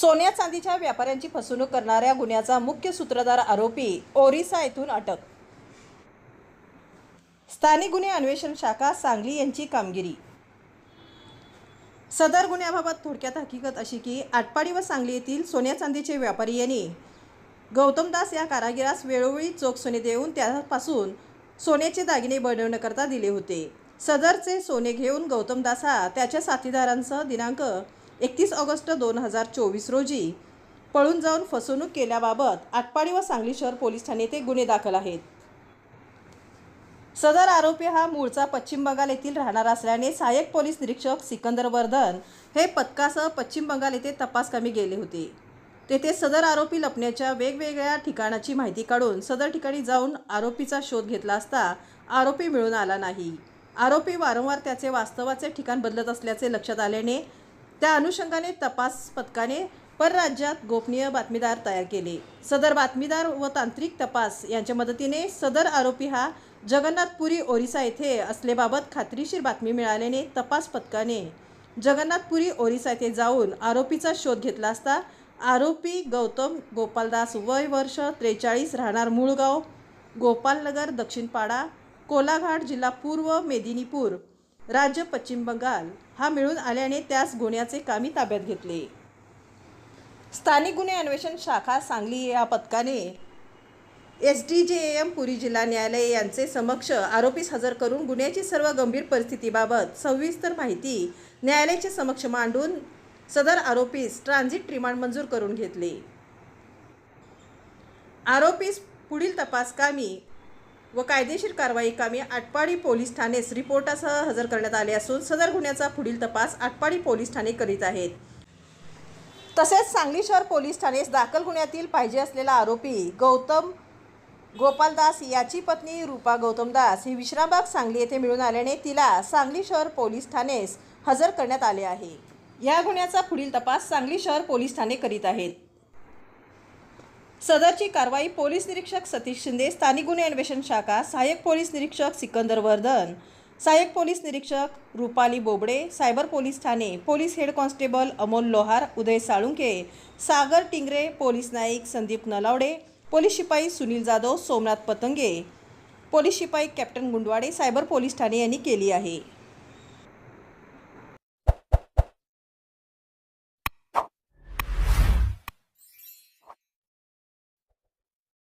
सोन्या चांदीच्या व्यापाऱ्यांची फसवणूक करणाऱ्या गुन्ह्याचा मुख्य सूत्रधार आरोपी ओरिसा येथून अटक. स्थानिक गुन्हे अन्वेषण शाखा सांगली यांची कामगिरी. सदर गुन्ह्याबाबत थोडक्यात हकीकत अशी की आटपाडी व सांगली येथील सोन्या चांदीचे व्यापारी यांनी गौतमदास या कारागिरास वेळोवेळी चोख सोने देऊन त्यापासून सोन्याचे दागिने बनवण्याकरता दिले होते. सदरचे सोने घेऊन गौतमदास हा त्याच्या साथीदारांसह दिनांक एकतीस ऑगस्ट दोन हजार चोवीस रोजी पळून जाऊन फसवणूक केल्याबाबत आटपाडी व सांगली शहर पोलीस ठाणे येथे गुन्हे दाखल आहेत. सदर आरोपी हा मूळचा पश्चिम बंगाल येथील राहणारा असल्याने सहाय्यक पोलीस निरीक्षक सिकंदर वर्धन हे पथकासह पश्चिम बंगाल येथे तपास कमी गेले होते. तेथे सदर आरोपी लपण्याच्या वेगवेगळ्या ठिकाणाची माहिती काढून सदर ठिकाणी जाऊन आरोपीचा शोध घेतला असता आरोपी मिळून आला नाही. आरोपी वारंवार त्याचे वास्तवाचे ठिकाण बदलत असल्याचे लक्षात आल्याने त्या अनुषंगाने तपास पथकाने परराज्यात गोपनीय बातमीदार तयार केले. सदर बातमीदार व तांत्रिक तपास यांच्या मदतीने सदर आरोपी हा जगन्नाथपुरी ओरिसा येथे असल्याबाबत खात्रीशीर बातमी मिळाल्याने तपास पथकाने जगन्नाथपुरी ओरिसा येथे जाऊन आरोपीचा शोध घेतला असता आरोपी गौतम गोपालदास वय वर्ष त्रेचाळीस राहणार मूळगाव गोपालनगर दक्षिणपाडा कोलाघाट जिल्हा पूर्व मेदिनीपूर राज्य पश्चिम बंगाल हा मिळून आल्याने त्यास गुन्ह्याचे कामी ताब्यात घेतले. स्थानिक गुन्हे अन्वेषण शाखा सांगली या पथकाने S D J M Puri जिल्हा न्यायालय यांचे समक्ष आरोपीस हजर करून गुन्ह्याची सर्व गंभीर परिस्थितीबाबत सविस्तर माहिती न्यायालयाच्या समक्ष मांडून सदर आरोपीस ट्रान्झिट रिमांड मंजूर करून घेतले. आरोपीस पुढील तपास कामी व कायदेशीर कारवाई कामी आटपाडी पोलीस ठाणेस रिपोर्टासह हजर करण्यात आले असून सदर गुन्ह्याचा पुढील तपास आटपाडी पोलीस ठाणे करीत आहेत. तसेच सांगली शहर पोलीस ठाणेस दाखल गुन्ह्यातील पाहिजे असलेला आरोपी गौतम गोपालदास याची पत्नी रूपा गौतमदास ही विश्रामबाग सांगली येथे मिळून आल्याने तिला सांगली शहर पोलीस ठाणेस हजर करण्यात आले आहे. या गुन्ह्याचा पुढील तपास सांगली शहर पोलीस ठाणे करीत आहेत. सदरची कारवाई पोलीस निरीक्षक सतीश शिंदे स्थानिक गुन्हे अन्वेषण शाखा सहाय्यक पोलीस निरीक्षक सिकंदर वर्धन सहाय्यक पोलीस निरीक्षक रुपाली बोबडे सायबर पोलीस ठाणे police head constable Amol Lohar Uday Salunke Sagar Tingre police Naik Sandeep Nalawade police शिपाई सुनील जाधव सोमनाथ पतंगे पोलीस शिपाई कॅप्टन गुंडवाडे सायबर पोलीस ठाणे यांनी केली आहे.